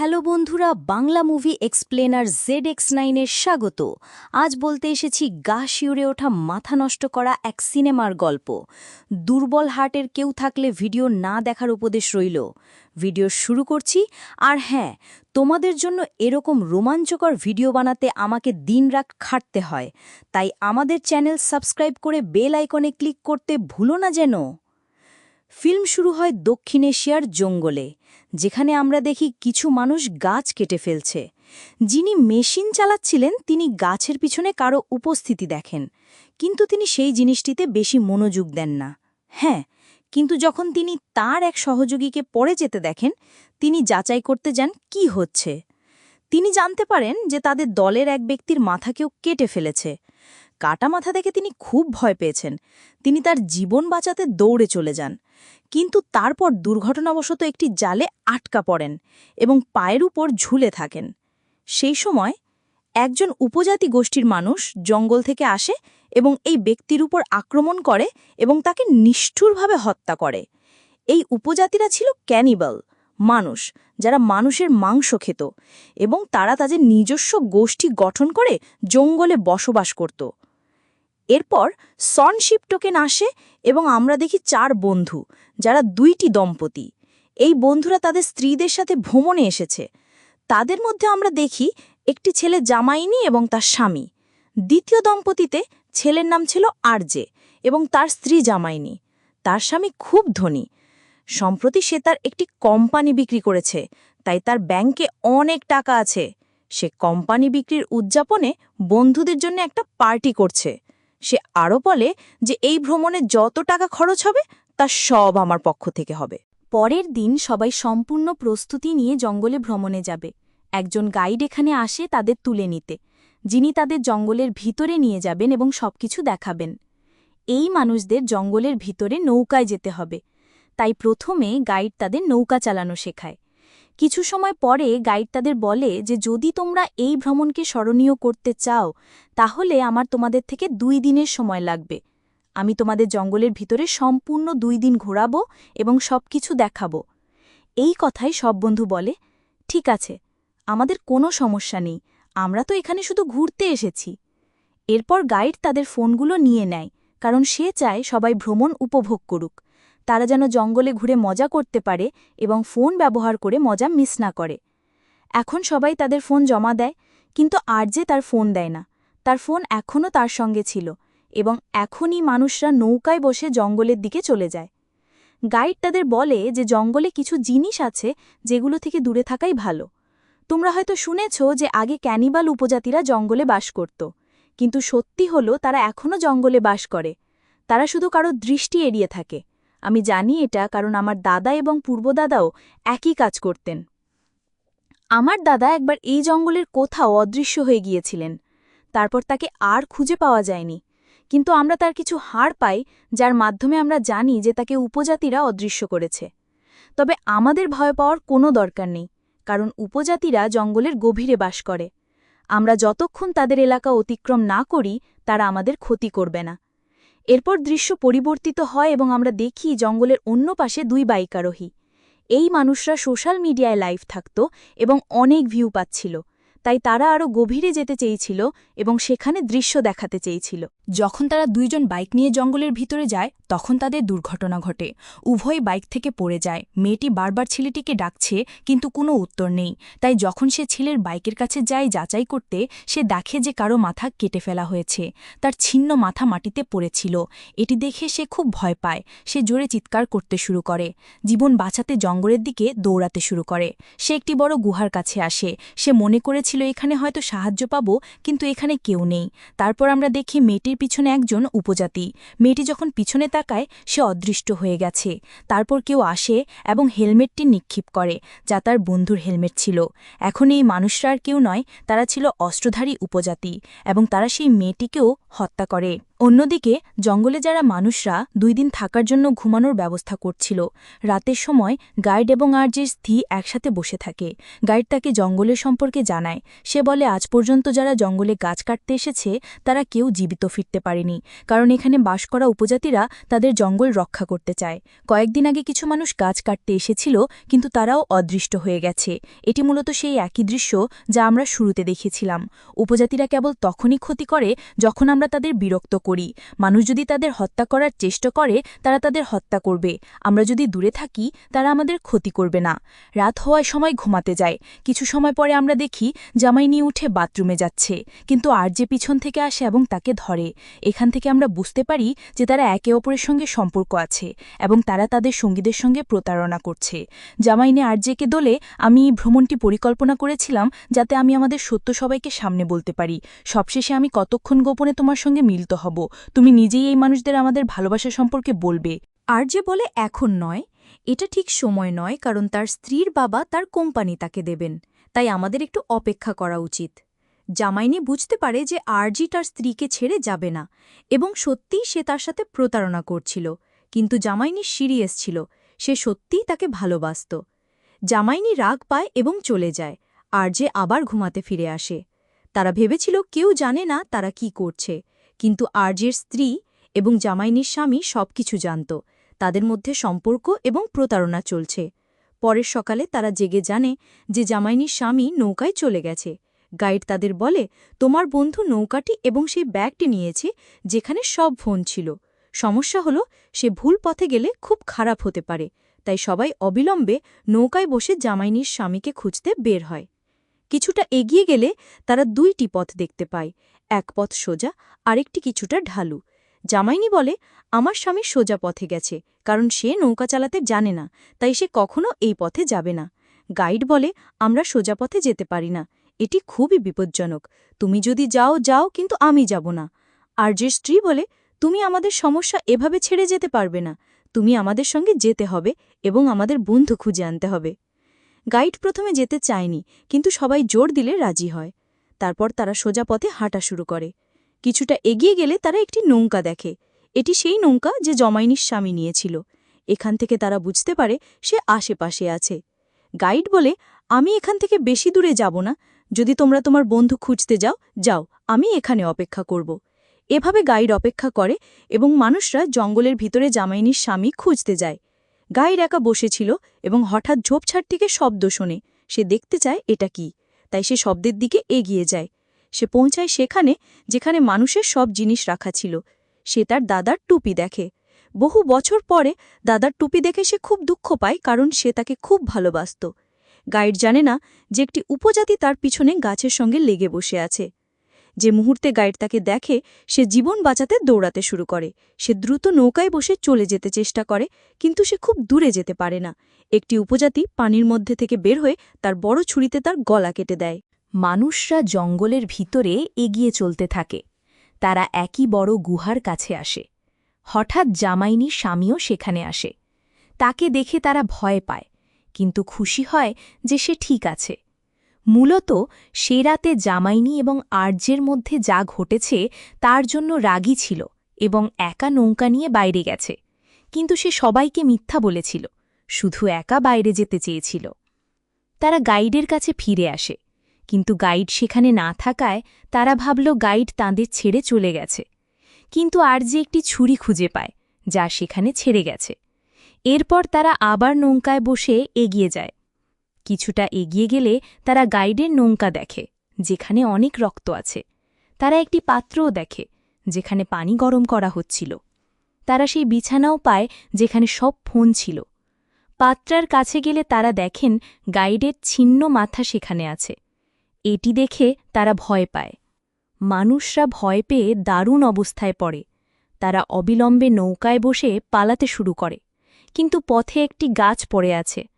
Hello বন্ধুরা, Bangla movie explainer Z X নাইনের স্বাগত। আজ বলতে এসেছি, গা শিউরে ওঠা, মাথা নষ্ট করা এক সিনেমার গল্প। দুর্বল হার্টের কেউ থাকলে ভিডিও না দেখার উপদেশ রইল। ভিডিও শুরু করছি, আর হ্যাঁ তোমাদের জন্য এরকম রোমাঞ্চকর ভিডিও বানাতে আমাকে দিনরাত খাটতে হয়। তাই আমাদের চ্যানেল সাবস্ক্রাইব করে বেল আইকনে ক্লিক করতে ভুলো না যেন। ফিল্ম শুরু হয় দক্ষিণ এশিয়ার জঙ্গলে, যেখানে আমরা দেখি কিছু মানুষ গাছ কেটে ফেলছে। যিনি মেশিন চালাচ্ছিলেন, তিনি গাছের পিছনে কারও উপস্থিতি দেখেন, কিন্তু তিনি সেই জিনিসটিতে বেশি মনোযোগ দেন না। হ্যাঁ কিন্তু যখন তিনি তার এক সহযোগীকে পড়ে যেতে দেখেন, তিনি যাচাই করতে যান কি হচ্ছে। তিনি জানতে পারেন যে তাদের দলের এক ব্যক্তির মাথা কেউ কেটে ফেলেছে। কাটা মাথা দেখে তিনি খুব ভয় পেয়েছেন। তিনি তার জীবন বাঁচাতে দৌড়ে চলে যান। কিন্তু তারপর দুর্ঘটনাবশত একটি জালে আটকা পড়েন এবং পায়ের উপর ঝুলে থাকেন। সেই সময় একজন উপজাতি গোষ্ঠীর মানুষ জঙ্গল থেকে আসে এবং এই ব্যক্তির উপর আক্রমণ করে এবং তাকে নিষ্ঠুরভাবে হত্যা করে। এই উপজাতিরা ছিল ক্যানিবাল, মানুষ, যারা মানুষের মাংস খেত এবং তারা তাদের নিজস্ব গোষ্ঠী গঠন করে জঙ্গলে বসবাস করত। এরপর সনশিপ টোকেন আসে এবং আমরা দেখি চার বন্ধু, যারা দুইটি দম্পতি। এই বন্ধুরা তাদের স্ত্রীদের সাথে ভ্রমণে এসেছে। তাদের মধ্যে আমরা দেখি একটি ছেলে জামাইনি এবং তার স্বামী। দ্বিতীয় দম্পতিতে ছেলের নাম ছিল আরজে এবং তার স্ত্রী জামাইনি। তার স্বামী খুব ধনী। সম্প্রতি সে তার একটি কোম্পানি বিক্রি করেছে, তাই তার ব্যাংকে অনেক টাকা আছে। সে কোম্পানি বিক্রির উদযাপনে বন্ধুদের জন্য একটা পার্টি করছে। সে আরও বলে যে এই ভ্রমণে যত টাকা খরচ হবে, তা সব আমার পক্ষ থেকে হবে। পরের দিন সবাই সম্পূর্ণ প্রস্তুতি নিয়ে জঙ্গলে ভ্রমণে যাবে। একজন গাইড এখানে আসে তাদের তুলে নিতে। যিনি তাদের জঙ্গলের ভিতরে নিয়ে যাবেন এবং সবকিছু দেখাবেন। এই মানুষদের জঙ্গলের ভিতরে নৌকায় যেতে হবে। তাই প্রথমে গাইড তাদের নৌকা চালানো শেখায়। কিছু সময় পরে গাইড তাদের বলে যে, যদি তোমরা এই ভ্রমণকে স্মরণীয় করতে চাও, তাহলে আমার তোমাদের থেকে দুই দিনের সময় লাগবে। আমি তোমাদের জঙ্গলের ভিতরে সম্পূর্ণ দুই দিন ঘোরাবো এবং সব কিছু দেখাবো। এই কথাই সব বন্ধু বলে, ঠিক আছে, আমাদের কোনো সমস্যা নেই, আমরা তো এখানে শুধু ঘুরতে এসেছি। এরপর গাইড তাদের ফোনগুলো নিয়ে নেয়, কারণ সে চায় সবাই ভ্রমণ উপভোগ করুক। তারা যেন জঙ্গলে ঘুরে মজা করতে পারে এবং ফোন ব্যবহার করে মজা মিস না করে। এখন সবাই তাদের ফোন জমা দেয়, কিন্তু আর যে তার ফোন দেয় না। তার ফোন এখনও তার সঙ্গে ছিল এবং এখনই মানুষরা নৌকায় বসে জঙ্গলের দিকে চলে যায়। গাইড তাদের বলে যে জঙ্গলে কিছু জিনিস আছে যেগুলো থেকে দূরে থাকাই ভালো। তোমরা হয়তো শুনেছ যে আগে ক্যানিবাল উপজাতিরা জঙ্গলে বাস করত, কিন্তু সত্যি হল তারা এখনও জঙ্গলে বাস করে। তারা শুধু কারও দৃষ্টি এড়িয়ে থাকে। আমি জানি এটা কারণ আমার দাদা এবং পূর্বদাদাও একই কাজ করতেন। আমার দাদা একবার এই জঙ্গলের কোথাও অদৃশ্য হয়ে গিয়েছিলেন। তারপর তাকে আর খুঁজে পাওয়া যায়নি। কিন্তু আমরা তার কিছু হাড় পাই, যার মাধ্যমে আমরা জানি যে তাকে উপজাতিরা অদৃশ্য করেছে। তবে আমাদের ভয় পাওয়ার কোনো দরকার নেই, কারণ উপজাতিরা জঙ্গলের গভীরে বাস করে। আমরা যতক্ষণ তাদের এলাকা অতিক্রম না করি, তারা আমাদের ক্ষতি করবে না। এরপর দৃশ্য পরিবর্তিত হয় এবং আমরা দেখি জঙ্গলের অন্য পাশে দুই বাইকারোহী। এই মানুষরা সোশ্যাল মিডিয়ায় লাইভ থাকত এবং অনেক ভিউ পাচ্ছিল। তাই তারা আরও গভীরে যেতে চেয়েছিল এবং সেখানে দৃশ্য দেখাতে চেয়েছিল। যখন তারা দুইজন বাইক নিয়ে জঙ্গলের ভিতরে যায়, তখন তাদের দুর্ঘটনা ঘটে। উভয় বাইক থেকে পড়ে যায়। মেয়েটি বারবার ছেলেটিকে ডাকছে, কিন্তু কোনো উত্তর নেই। তাই যখন সে ছেলের বাইকের কাছে যায় যাচাই করতে, সে দেখে যে কারও মাথা কেটে ফেলা হয়েছে। তার ছিন্ন মাথা মাটিতে পড়েছিল। এটি দেখে সে খুব ভয় পায়। সে জোরে চিৎকার করতে শুরু করে। জীবন বাঁচাতে জঙ্গলের দিকে দৌড়াতে শুরু করে। সে একটি বড় গুহার কাছে আসে। সে মনে করেছিল এখানে হয়তো সাহায্য পাব, কিন্তু এখানে কেউ নেই। তারপর আমরা দেখি মেয়েটির পিছনে একজন উপজাতি। মেয়েটি যখন পিছনে তাকায়, সে অদৃষ্ট হয়ে গেছে। তারপর কেউ আসে এবং হেলমেটটি নিক্ষিপ করে, যা তার বন্ধুর হেলমেট ছিল। এখন এই মানুষরা আর কেউ নয়, তারা ছিল অস্ত্রধারী উপজাতি এবং তারা সেই মেয়েটিকেও হত্যা করে। অন্যদিকে, জঙ্গলে যারা মানুষরা দুই দিন থাকার জন্য ঘুমানোর ব্যবস্থা করছিল, রাতের সময় গাইড এবং আরজের স্থি একসাথে বসে থাকে। গাইড তাকে জঙ্গলের সম্পর্কে জানায়। সে বলে, আজ পর্যন্ত যারা জঙ্গলে গাছ কাটতে এসেছে, তারা কেউ জীবিত ফিরতে পারেনি। কারণ এখানে বাস করা উপজাতিরা তাদের জঙ্গল রক্ষা করতে চায়। কয়েকদিন আগে কিছু মানুষ গাছ কাটতে এসেছিল, কিন্তু তারাও অদৃষ্ট হয়ে গেছে। এটি মূলত সেই একই দৃশ্য যা আমরা শুরুতে দেখেছিলাম। উপজাতিরা কেবল তখনই ক্ষতি করে যখন আমরা তাদের বিরক্ত করি। মানুষ যদি তাদের হত্যা করার চেষ্টা করে, তারা তাদের হত্যা করবে। আমরা যদি দূরে থাকি, তারা আমাদের ক্ষতি করবে না। রাত হওয়ার সময় ঘুমাতে যায়। কিছু সময় পরে আমরা দেখি, জামাই নিয়ে উঠে বাথরুমে যাচ্ছে। কিন্তু আর যে পিছন থেকে আসে এবং তাকে ধরে। এখান থেকে আমরা বুঝতে পারি যে তারা একে অপরের সঙ্গে সম্পর্ক আছে এবং তারা তাদের সঙ্গীদের সঙ্গে প্রতারণা করছে। জামাইনে আর আরজেকে দোলে, আমি ভ্রমণটি পরিকল্পনা করেছিলাম যাতে আমি আমাদের সত্য সবাইকে সামনে বলতে পারি। সবশেষে আমি কতক্ষণ গোপনে তোমার সঙ্গে মিলিত হব? তুমি নিজেই এই মানুষদের আমাদের ভালোবাসা সম্পর্কে বলবে। আর যে বলে এখন নয়, এটা ঠিক সময় নয়, কারণ তার স্ত্রীর বাবা তার কোম্পানি তাকে দেবেন। তাই আমাদের একটু অপেক্ষা করা উচিত। জামাইনি বুঝতে পারে যে আরজি তার স্ত্রীকে ছেড়ে যাবে না, এবং সত্যিই সে তার সাথে প্রতারণা করছিল। কিন্তু জামাইনি সিরিয়াস ছিল, সে সত্যিই তাকে ভালোবাসত। জামাইনি রাগ পায় এবং চলে যায় আর যে আবার ঘুমাতে ফিরে আসে। তারা ভেবেছিল কেউ জানে না তারা কি করছে। কিন্তু আরজের স্ত্রী এবং জামাইনির স্বামী সবকিছু জানত। তাদের মধ্যে সম্পর্ক এবং প্রতারণা চলছে। পরের সকালে তারা জেগে জানে যে জামাইনির স্বামী নৌকায় চলে গেছে। গাইড তাদের বলে, তোমার বন্ধু নৌকাটি এবং সেই ব্যাগটি নিয়েছে, যেখানে সব ফোন ছিল। সমস্যা হলো, সে ভুল পথে গেলে খুব খারাপ হতে পারে। তাই সবাই অবিলম্বে নৌকায় বসে জামাইনির স্বামীকে খুঁজতে বের হয়। কিছুটা এগিয়ে গেলে তারা দুইটি পথ দেখতে পায়। এক পথ সোজা, আরেকটি কিছুটা ঢালু। জামাইনি বলে, আমার স্বামী সোজা পথে গেছে, কারণ সে নৌকা চালাতে জানে না, তাই সে কখনো এই পথে যাবে না। গাইড বলে, আমরা সোজা পথে যেতে পারি না, এটি খুবই বিপজ্জনক। তুমি যদি যাও যাও, কিন্তু আমি যাব না। আর যে স্ত্রী বলে, তুমি আমাদের সমস্যা এভাবে ছেড়ে যেতে পারবে না, তুমি আমাদের সঙ্গে যেতে হবে এবং আমাদের বন্ধু খুঁজে আনতে হবে। গাইড প্রথমে যেতে চায়নি, কিন্তু সবাই জোর দিলে রাজি হয়। তারপর তারা সোজা পথে হাঁটা শুরু করে। কিছুটা এগিয়ে গেলে তারা একটি নৌকা দেখে। এটি সেই নৌকা যে জমাইনির স্বামী নিয়েছিল। এখান থেকে তারা বুঝতে পারে সে আশেপাশে আছে। গাইড বলে, আমি এখান থেকে বেশি দূরে যাব না। যদি তোমরা তোমার বন্ধু খুঁজতে যাও যাও, আমি এখানে অপেক্ষা করব। এভাবে গাইড অপেক্ষা করে এবং মানুষরা জঙ্গলের ভিতরে জামাইনির স্বামী খুঁজতে যায়। গাইড একা বসেছিল এবং হঠাৎ ঝোপঝাড় থেকে শব্দ শোনে। সে দেখতে চায় এটা কি। তাই সে শব্দের দিকে এগিয়ে যায়। সে পৌঁছায় সেখানে, যেখানে মানুষের সব জিনিস রাখা ছিল। সে তার দাদার টুপি দেখে। বহু বছর পরে দাদার টুপি দেখে সে খুব দুঃখ পায়, কারণ সে তাকে খুব ভালোবাসত। গাইড জানে না যে একটি উপজাতি তার পিছনে গাছের সঙ্গে লেগে বসে আছে। যে মুহূর্তে গাইড তাকে দেখে, সে জীবন বাঁচাতে দৌড়াতে শুরু করে। সে দ্রুত নৌকায় বসে চলে যেতে চেষ্টা করে, কিন্তু সে খুব দূরে যেতে পারে না। একটি উপজাতি পানির মধ্যে থেকে বের হয়ে তার বড় ছুরিতে তার গলা কেটে দেয়। মানুষরা জঙ্গলের ভিতরে এগিয়ে চলতে থাকে। তারা একই বড় গুহার কাছে আসে। হঠাৎ জামাইনি স্বামীও সেখানে আসে। তাকে দেখে তারা ভয় পায়, কিন্তু খুশি হয় যে সে ঠিক আছে। মূলত সে রাতে জামাইনি এবং আর্যের মধ্যে যা ঘটেছে তার জন্য রাগী ছিল এবং একা নৌকা নিয়ে বাইরে গেছে। কিন্তু সে সবাইকে মিথ্যা বলেছিল, শুধু একা বাইরে যেতে চেয়েছিল। তারা গাইডের কাছে ফিরে আসে, কিন্তু গাইড সেখানে না থাকায় তারা ভাবল গাইড তাঁদের ছেড়ে চলে গেছে। কিন্তু আর যে একটি ছুরি খুঁজে পায়, যা সেখানে ছেড়ে গেছে। এরপর তারা আবার নৌকায় বসে এগিয়ে যায়। কিছুটা এগিয়ে গেলে তারা গাইডের নৌকা দেখে, যেখানে অনেক রক্ত আছে। তারা একটি পাত্রও দেখে, যেখানে পানি গরম করা হচ্ছিল। তারা সেই বিছানাও পায়, যেখানে সব ফোন ছিল। পাত্রার কাছে গেলে তারা দেখেন গাইডের ছিন্ন মাথা সেখানে আছে। এটি দেখে তারা ভয় পায়। মানুষরা ভয় পেয়ে দারুণ অবস্থায় পড়ে। তারা অবিলম্বে নৌকায় বসে পালাতে শুরু করে। কিন্তু পথে একটি গাছ পড়ে আছে।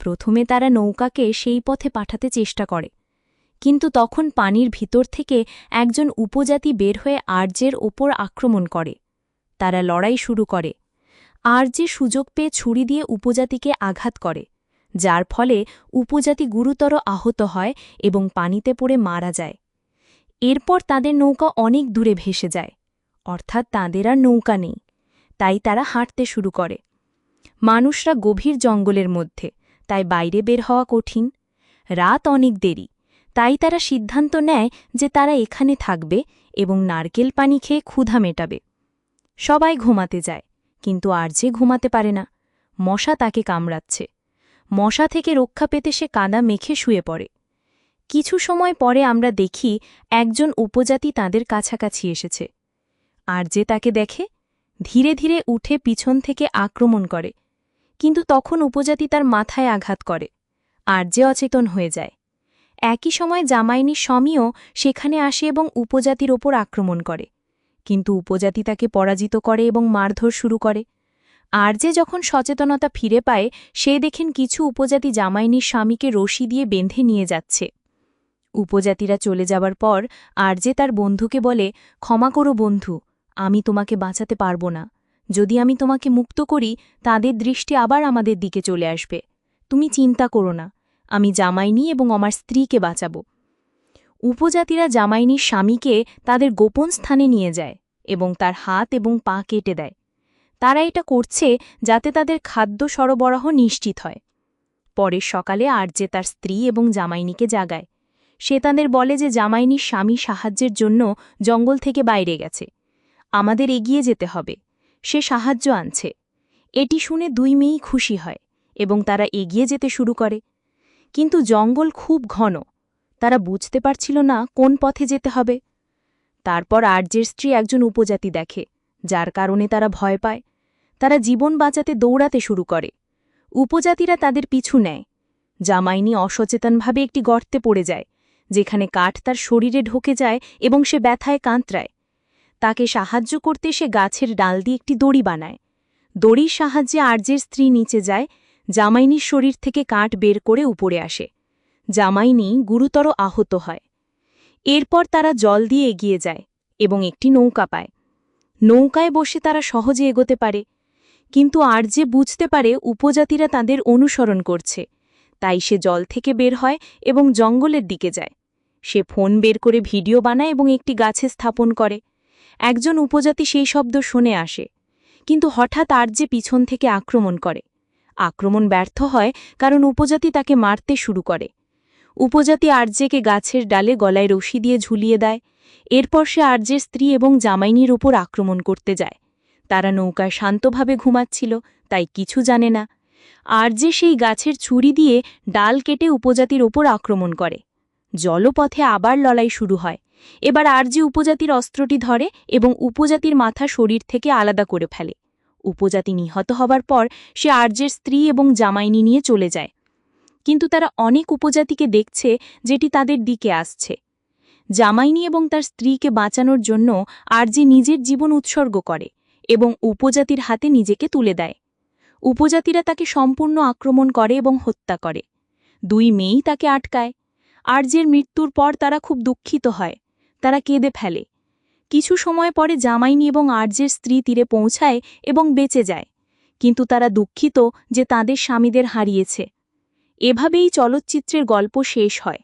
প্রথমে তারা নৌকাকে সেই পথে পাঠাতে চেষ্টা করে। কিন্তু তখন পানির ভিতর থেকে একজন উপজাতি বের হয়ে আর্যের ওপর আক্রমণ করে। তারা লড়াই শুরু করে। আর্যে সুযোগ পেয়ে ছুরি দিয়ে উপজাতিকে আঘাত করে, যার ফলে উপজাতি গুরুতর আহত হয় এবং পানিতে পড়ে মারা যায়। এরপর তাদের নৌকা অনেক দূরে ভেসে যায়, অর্থাৎ তাঁদের আর নৌকা নেই, তাই তারা হাঁটতে শুরু করে। মানুষরা গভীর জঙ্গলের মধ্যে তাই বাইরে বের হওয়া কঠিন। রাত অনেক দেরি। তাই তারা সিদ্ধান্ত নেয় যে তারা এখানে থাকবে এবং নারকেল পানি খেয়ে ক্ষুধা মেটাবে। সবাই ঘুমাতে যায়, কিন্তু আর যে ঘুমাতে পারে না। মশা তাকে কামড়াচ্ছে। মশা থেকে রক্ষা পেতে সে কাদা মেখে শুয়ে পড়ে। কিছু সময় পরে আমরা দেখি একজন উপজাতি তাদের কাছাকাছি এসেছে। আর যে তাকে দেখে, ধীরে ধীরে উঠে পিছন থেকে আক্রমণ করে। কিন্তু তখন উপজাতি তার মাথায় আঘাত করে, আর যে অচেতন হয়ে যায়। একই সময় জামাইনি স্বামীও সেখানে আসে এবং উপজাতির ওপর আক্রমণ করে। কিন্তু উপজাতি তাকে পরাজিত করে এবং মারধর শুরু করে। আর যে যখন সচেতনতা ফিরে পায়, সে দেখেন কিছু উপজাতি জামাইনির স্বামীকে রশি দিয়ে বেঁধে নিয়ে যাচ্ছে। উপজাতিরা চলে যাবার পর আর যে তার বন্ধুকে বলে, ক্ষমা করো বন্ধু, আমি তোমাকে বাঁচাতে পারব না। যদি আমি তোমাকে মুক্ত করি, তাদের দৃষ্টি আবার আমাদের দিকে চলে আসবে। তুমি চিন্তা করো না, আমি জামাইনি এবং আমার স্ত্রীকে বাঁচাব। উপজাতিরা জামাইনির স্বামীকে তাদের গোপন স্থানে নিয়ে যায় এবং তার হাত এবং পা কেটে দেয়। তারা এটা করছে যাতে তাদের খাদ্য সরবরাহ নিশ্চিত হয়। পরের সকালে আর্যে তার স্ত্রী এবং জামাইনিকে জাগায়। সে তাদের বলে যে জামাইনির স্বামী সাহায্যের জন্য জঙ্গল থেকে বাইরে গেছে। আমাদের এগিয়ে যেতে হবে। সে সাহায্য আনছে। এটি শুনে দুই মেয়েই খুশি হয় এবং তারা এগিয়ে যেতে শুরু করে। কিন্তু জঙ্গল খুব ঘন, তারা বুঝতে পারছিল না কোন পথে যেতে হবে। তারপর আর্যের স্ত্রী একজন উপজাতি দেখে, যার কারণে তারা ভয় পায়। তারা জীবন বাঁচাতে দৌড়াতে শুরু করে। উপজাতিরা তাদের পিছু নেয়। জামাইনি অসচেতনভাবে একটি গর্তে পড়ে যায়, যেখানে কাঠ তার শরীরে ঢোকে যায় এবং সে ব্যথায় কাঁতরায়। তাকে সাহায্য করতে সে গাছের ডাল দিয়ে একটি দড়ি বানায়। দড়ির সাহায্যে আর্যের স্ত্রী নিচে যায়, জামাইনির শরীর থেকে কাঠ বের করে উপরে আসে। জামাইনি গুরুতর আহত হয়। এরপর তারা জল দিয়ে এগিয়ে যায় এবং একটি নৌকা পায়। নৌকায় বসে তারা সহজে এগোতে পারে। কিন্তু আর যে বুঝতে পারে উপজাতিরা তাদের অনুসরণ করছে। তাই সে জল থেকে বের হয় এবং জঙ্গলের দিকে যায়। সে ফোন বের করে ভিডিও বানায় এবং একটি গাছে স্থাপন করে। একজন উপজাতি সেই শব্দ শুনে আসে, কিন্তু হঠাৎ আর যে পিছন থেকে আক্রমণ করে। আক্রমণ ব্যর্থ হয় কারণ উপজাতি তাকে মারতে শুরু করে। উপজাতি আর্যেকে গাছের ডালে গলায় রশি দিয়ে ঝুলিয়ে দেয়। এরপর সে আর্যের স্ত্রী এবং জামাইনির ওপর আক্রমণ করতে যায়। তারা নৌকায় শান্তভাবে ঘুমাচ্ছিল, তাই কিছু জানে না। আর্যে সেই গাছের ছুরি দিয়ে ডাল কেটে উপজাতির ওপর আক্রমণ করে। জলপথে আবার লড়াই শুরু হয়। এবার আর্যে উপজাতির অস্ত্রটি ধরে এবং উপজাতির মাথা শরীর থেকে আলাদা করে ফেলে। উপজাতি নিহত হবার পর সে আর্যের স্ত্রী এবং জামাইনি নিয়ে চলে যায়। কিন্তু তারা অনেক উপজাতিকে দেখছে যেটি তাদের দিকে আসছে। জামাইনি এবং তার স্ত্রীকে বাঁচানোর জন্য আরজি নিজের জীবন উৎসর্গ করে এবং উপজাতির হাতে নিজেকে তুলে দেয়। উপজাতিরা তাকে সম্পূর্ণ আক্রমণ করে এবং হত্যা করে। দুই মেয়েই তাকে আটকায়। আর্যের মৃত্যুর পর তারা খুব দুঃখিত হয়। তারা কেঁদে ফেলে। কিছু সময় পরে জামাইনি এবং আর্যের স্ত্রী তীরে পৌঁছায় এবং বেঁচে যায়। কিন্তু তারা দুঃখিত যে তাদের স্বামীদের হারিয়েছে। এভাবেই চলচ্চিত্রের গল্প শেষ হয়।